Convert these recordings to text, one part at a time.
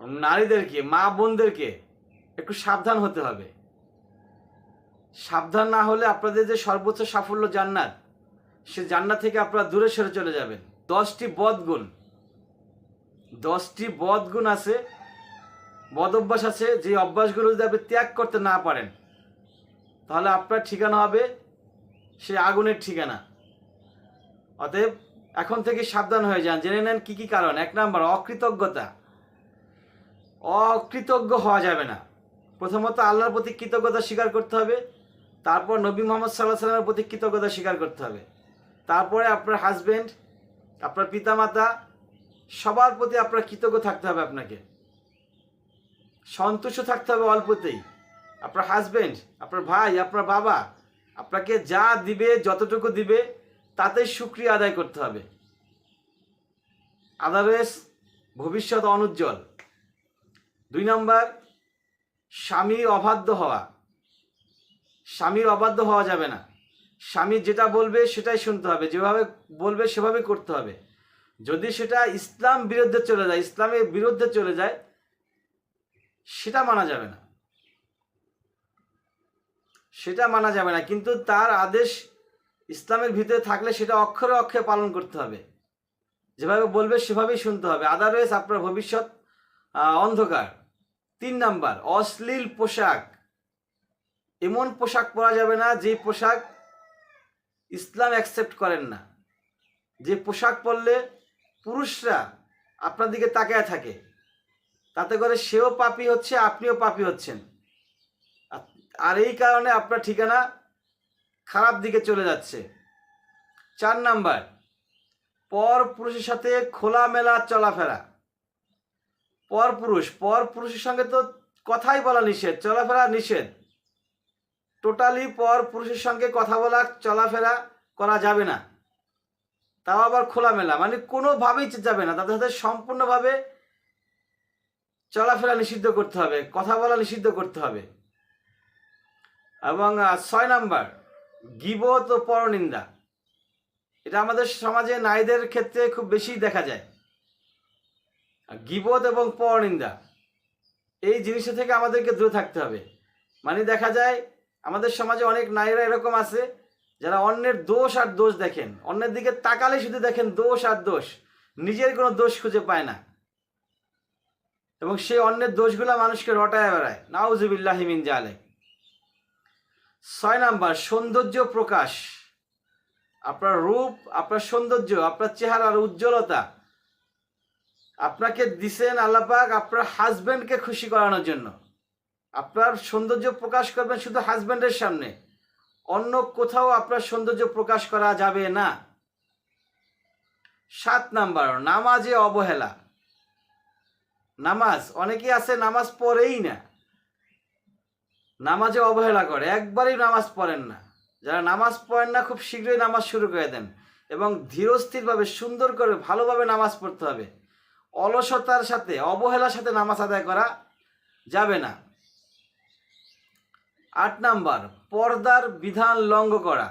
নারীদেরকে, মা বোনদেরকে একটু সাবধান হতে হবে। সাবধান না হলে আপনাদের যে সর্বোচ্চ সাফল্য জান্নাত, সে জান্নাত থেকে আপনারা দূরে সরে চলে যাবেন। দশটি বদগুণ দশটি বদগুণ আছে বদ অভ্যাস আছে, যে অভ্যাসগুলো যদি আপনি ত্যাগ করতে না পারেন, তাহলে আপনার ঠিকানা হবে সে আগুনের ঠিকানা। অতএব এখন থেকে সাবধান হয়ে যান, জেনে নেন কী কী কারণ। এক নাম্বার, অকৃতজ্ঞতা। অকৃতজ্ঞ হওয়া যাবে না। প্রথমত আল্লাহর প্রতি কৃতজ্ঞতা স্বীকার করতে হবে, তারপর নবী মোহাম্মদ সাল্লাহ সাল্লামের প্রতি কৃতজ্ঞতা স্বীকার করতে হবে। তারপরে আপনার হাজবেন্ড আপনার পিতামাতা, সবার প্রতি আপনার কৃতজ্ঞ থাকতে হবে আপনাকে। সন্তুষ্ট থাকতে হবে অল্পতেই। আপনার হাজবেন্ড আপনার ভাই, আপনার বাবা, আপনাকে যা দিবে, যতটুকু দিবে তাতে সুক্রিয়া আদায় করতে হবে। আদারওয়াইজ ভবিষ্যৎ অনুজ্জ্বল। দুই নম্বর, স্বামীর অবাধ্য হওয়া। স্বামীর অবাধ্য হওয়া যাবে না। স্বামী যেটা বলবে সেটাই শুনতে হবে, যেভাবে বলবে সেভাবে করতে হবে। যদি সেটা ইসলাম বিরুদ্ধে চলে যায়, ইসলামের বিরুদ্ধে চলে যায়, সেটা মানা যাবে না। সেটা মানা যাবে না, কিন্তু তার আদেশ ইসলামের ভিতরে থাকলে সেটা অক্ষরে অক্ষরে পালন করতে হবে। যেভাবে বলবে সেভাবেই শুনতে হবে। আদারওয়াইজ আপনার ভবিষ্যৎ অন্ধকার। তিন নাম্বার, অশ্লীল পোশাক। এমন পোশাক পরা যাবে না যে পোশাক ইসলাম অ্যাকসেপ্ট করেন না। যে পোশাক পরলে পুরুষরা আপনার দিকে তাকায় থাকে। তাতে করে সেও পাপি হচ্ছে, আপনিও পাপি হচ্ছেন। আর- এই কারণে আপনার ঠিকানা খারাপ দিকে চলে যাচ্ছে। চার নাম্বার, পর পুরুষের সাথে খোলামেলা চলাফেরা। পর পুরুষ পর পুরুষের সঙ্গে তো কথাই বলা নিষেধ, চলাফেরা নিষেধ। টোটালি পর পুরুষের সঙ্গে কথা বলা, চলাফেরা করা যাবে না। তাও আবার খোলামেলা মানে কোনোভাবেই যাবে না, তাদের সাথে সম্পূর্ণভাবে চলাফেরা নিষিদ্ধ করতে হবে, কথা বলা নিষিদ্ধ করতে হবে। এবং ছয় নাম্বার, গিবত ও পরনিন্দা। এটা আমাদের সমাজে নারীদের ক্ষেত্রে খুব বেশি দেখা যায়। গিবত এবং পরনিন্দা, এই জিনিসটা থেকে আমাদেরকে দূরে থাকতে হবে। মানে দেখা যায়, আমাদের সমাজে অনেক নারীরা এরকম আছে, যারা অন্যের দোষ আর দোষ দেখেন। অন্যের দিকে তাকালে শুধু দেখেন দোষ আর দোষ, নিজের কোনো দোষ খুঁজে পায় না। এবং সেই অন্যের দোষগুলো মানুষকে রটায় বেড়ায়। নাউজুবিল্লাহিমিন জালে ছয় নাম্বার, সৌন্দর্য প্রকাশ। আপনার রূপ, আপনার সৌন্দর্য, আপনার চেহারার উজ্জ্বলতা আপনাকে দিছেন আল্লাপাক আপনার হাজব্যান্ডকে খুশি করানোর জন্য। আপনার সৌন্দর্য প্রকাশ করবেন শুধু হাজব্যান্ডের সামনে। অন্য কোথাও আপনার সৌন্দর্য প্রকাশ করা যাবে না। সাত নাম্বার, নামাজে অবহেলা। নামাজ, অনেকেই আছে নামাজ পড়েই না। নামাজে অবহেলা করে, একবারই নামাজ পড়েন না। যারা নামাজ পড়েন না, খুব শীঘ্রই নামাজ শুরু করে দেন। এবং ধীরস্থিরভাবে, সুন্দর করে, ভালোভাবে নামাজ পড়তে হবে। অলসতার সাথে, অবহেলার সাথে নামাজ আদায় করা যাবে না। আট নাম্বার, পর্দার বিধান লঙ্ঘ করা।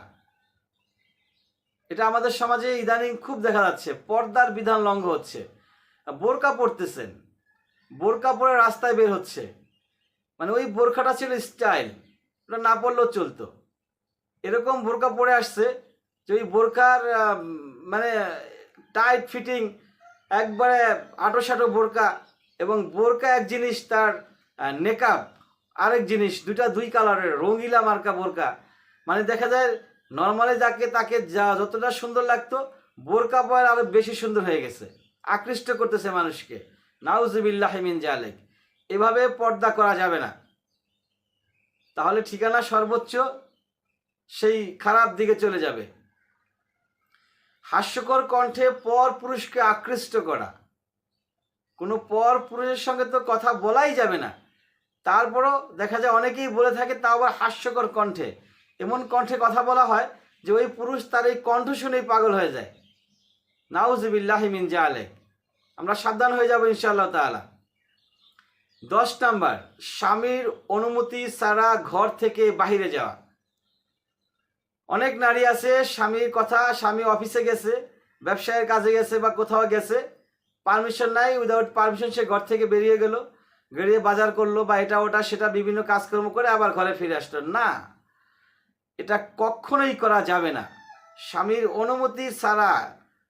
এটা আমাদের সমাজে ইদানিং খুব দেখা যাচ্ছে, পর্দার বিধান লঙ্ঘ হচ্ছে। বোরকা পরতেছেন, বোরকা পরে রাস্তায় বের হচ্ছে। মানে ওই বোরখাটা ছিল স্টাইল, ওটা না পড়লেও চলতো। এরকম বোরকা পরে আসছে যে ওই বোরকার মানে টাইট ফিটিং একবারে আটো সাটো বোরকা এবং বোরকা এক জিনিস তার নেকাব আরেক জিনিস দুটা দুই কালারের রঙিলা মার্কা বোরকা। মানে দেখা যায় নর্মালি যাকে তাকে যা যতটা সুন্দর লাগতো, বোরকা পরে আরও বেশি সুন্দর হয়ে গেছে। আকৃষ্ট করতেছে মানুষকে। নাউজুবিল্লাহিমিন জালেক। এভাবে পর্দা করা যাবে না। তাহলে ঠিকানা সর্বোচ্চ সেই খারাপ দিকে চলে যাবে। হাস্যকর কণ্ঠে পর পুরুষকে আকৃষ্ট করা। কোনো পর পুরুষের সঙ্গে তো কথা বলাই যাবে না। তারপরও দেখা যায় অনেকেই বলে থাকে, তা আবার হাস্যকর কণ্ঠে। এমন কণ্ঠে কথা বলা হয় যে ওই পুরুষ তার এই কণ্ঠ শুনেই পাগল হয়ে যায়। নাউজবিল্লাহ মিন জালে আমরা সাবধান হয়ে যাব ইনশাআল্লাহ তাআলা। দশ নাম্বার, স্বামীর অনুমতি ছাড়া ঘর থেকে বাহিরে যাওয়া। অনেক নারী আছে, স্বামীর কথা, স্বামী অফিসে গেছে, ব্যবসায়ের কাজে গেছে বা কোথাও গেছে পারমিশন নাই উইদাউট পারমিশন সে ঘর থেকে বেরিয়ে গেল বেরিয়ে বাজার করল বা এটা ওটা, সেটা বিভিন্ন কাজকর্ম করে আবার ঘরে ফিরে আসলো। না, এটা কখনোই করা যাবে না। স্বামীর অনুমতি ছাড়া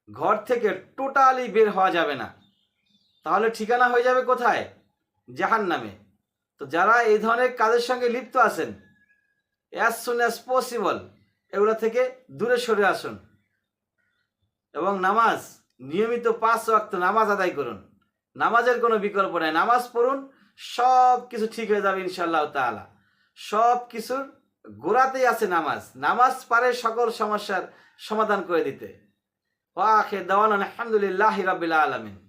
ঘর থেকে টোটালি বের হওয়া যাবে না। তাহলে ঠিকানা হয়ে যাবে কোথায়? জাহান নামে তো যারা এই ধরনের কাজের সঙ্গে লিপ্ত আছেন অ্যাজ সুন অ্যাজ পসিবল এগুলো থেকে দূরে সরে আসুন। এবং নামাজ, নিয়মিত পাঁচ ওয়াক্ত নামাজ আদায় করুন। নামাজের কোনো বিকল্প নেই। নামাজ পড়ুন সব কিছু ঠিক হয়ে যাবে ইনশাল্লাহ তাআলা। সব কিছুর গোড়াতেই আছে নামাজ। নামাজ পারে সকল সমস্যার সমাধান করে দিতে। ওয়াখে দেওয়ান আলহামদুলিল্লাহ রাবিল আলমিন।